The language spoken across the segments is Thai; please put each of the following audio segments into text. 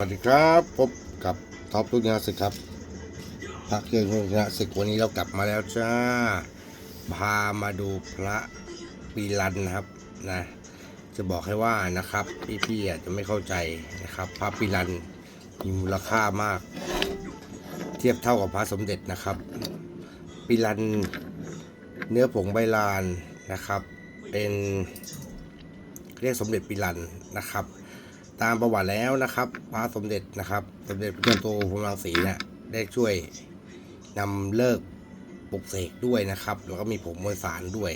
สวัสดีครับพบกับท็อปลูกงานศึกครับพักเรื่องลูกงานศึกวันนี้เรากลับมาแล้วจ้าพามาดูพระปีรันนะครับนะจะบอกให้ว่านะครับพี่ๆอาจจะไม่เข้าใจนะครับ พระปีรันมีมูลค่ามาก เทียบเท่ากับพระสมเด็จนะครับปีรันเนื้อผงใบลานนะครับ เป็นเรียกสมเด็จปีรันนะครับ ตามประวัติแล้วนะครับพระสมเด็จนะครับ สมเด็จพระจ้าโตพรหมรังสีเนี่ยได้ช่วยนำเลิกปลุกเสกด้วยนะครับ แล้วก็มีผงมวลสารด้วย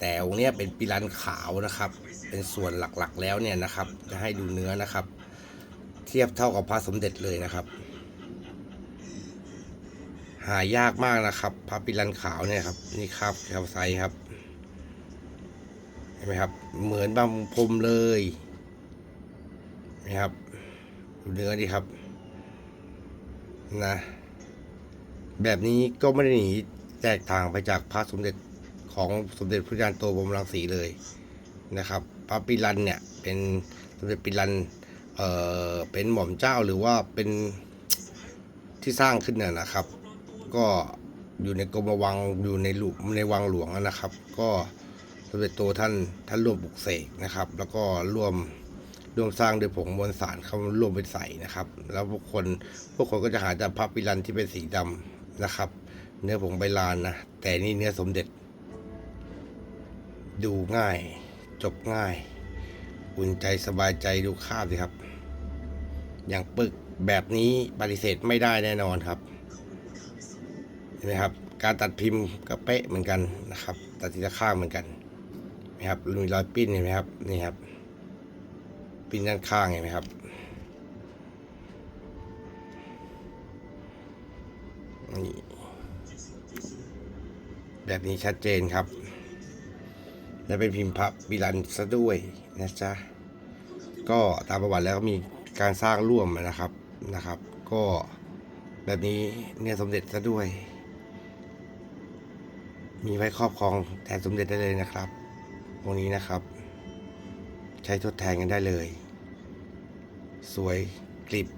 แต่องค์เนี้ยเป็นปิรันขาวนะครับ เป็นส่วนหลักๆแล้วเนี่ยนะครับ จะให้ดูเนื้อนะครับ เทียบเท่ากับพระสมเด็จเลยนะครับ หายากมากนะครับ พระปิรันขาวเนี่ยครับนี่ครับแคลไซครับเห็นไหมครับ เหมือนบางพรมเลย นะครับดูเนื้อดีครับ นะ แบบนี้ก็ไม่ได้หนีแตกต่างไปจากพระสมเด็จของสมเด็จพระยานโตบรมรังสีเลยนะครับพระปิรันเนี่ยเป็นสมเด็จปิรันเอ่อเป็นหม่อมเจ้าหรือว่าเป็นที่สร้างขึ้นน่ะนะครับ ก็อยู่ในกรมวังอยู่ในหลุในวังหลวงนะครับ ก็สมเด็จโตท่านท่านร่วมปลุกเสกนะครับ แล้วก็ร่วม ร่วมสร้างโดยผงมวลสารเข้าร่วมไปใส่นะครับ แล้วพวกคนพวกคนก็จะหาแต่พระปิรันที่เป็นสีดำนะครับ เนื้อผงใบลานนะแต่นี่เนื้อสมเด็จ ดูง่าย จบง่าย อุ่นใจสบายใจดูคาบสิครับ อย่างปึกแบบนี้ปฏิเสธไม่ได้แน่นอนครับเห็นไหมครับ การตัดพิมพ์ก็เป๊ะเหมือนกันนะครับ ตัดทีละข้างเหมือนกันนะครับมีรอยปิ้นเห็นไหมครับนี่ครับ ปิ้นด้านข้างเห็นไหมครับนี่แบบนี้ชัดเจนครับ และเป็นพิมพ์พับบิลันซะด้วยนะจ๊ะก็ตามประวัติแล้วก็มีการสร้างร่วมนะครับนะครับ ก็แบบนี้เนี่ยสมเด็จซะด้วย มีไว้ครอบครองแทนสมเด็จได้เลยนะครับตรงนี้นะครับ ใช้ทดแทนกันได้เลย สวยกริบ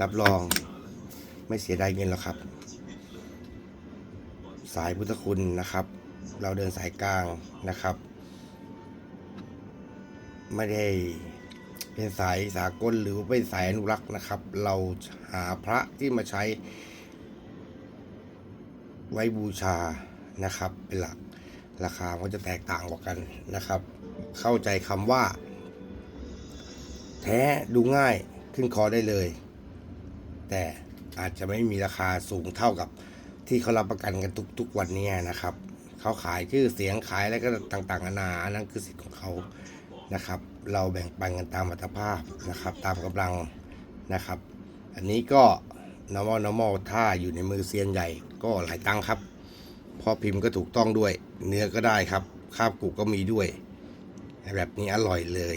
รับรอง ไม่เสียดายเงินหรอกครับ สายพุทธคุณนะครับ เราเดินสายกลางนะครับ ไม่ได้เป็นสายสากลหรือเป็นสายอนุรักษ์นะครับ เราหาพระที่มาใช้ ไว้บูชานะครับ เป็นหลักราคาก็จะแตกต่างกว่ากันนะครับ เข้าใจคำว่า ท้ดูง่ายขึ้นคอได้เลย แต่อาจจะไม่มีราคาสูงเท่ากับที่เขารับประกันกันทุก ๆ วันนี้นะครับ เขาขายชื่อเสียงขายอะไรก็ต่างๆนานานนั้นคือสิทธิ์ของเขานะครับ เราแบ่งปันกันตามอัตภาพนะครับ ตามกำลังนะครับ อันนี้ก็ normal normal ถ้าอยู่ในมือเซียนใหญ่ก็หลายตังครับพอพิมพ์ก็ถูกต้องด้วย เนื้อก็ได้ครับคาบกุก็มีด้วย แบบนี้อร่อยเลย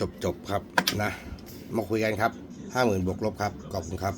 จบๆครับนะ มาคุยกันครับห้าหมื่นบวกลบครับ ขอบคุณครับ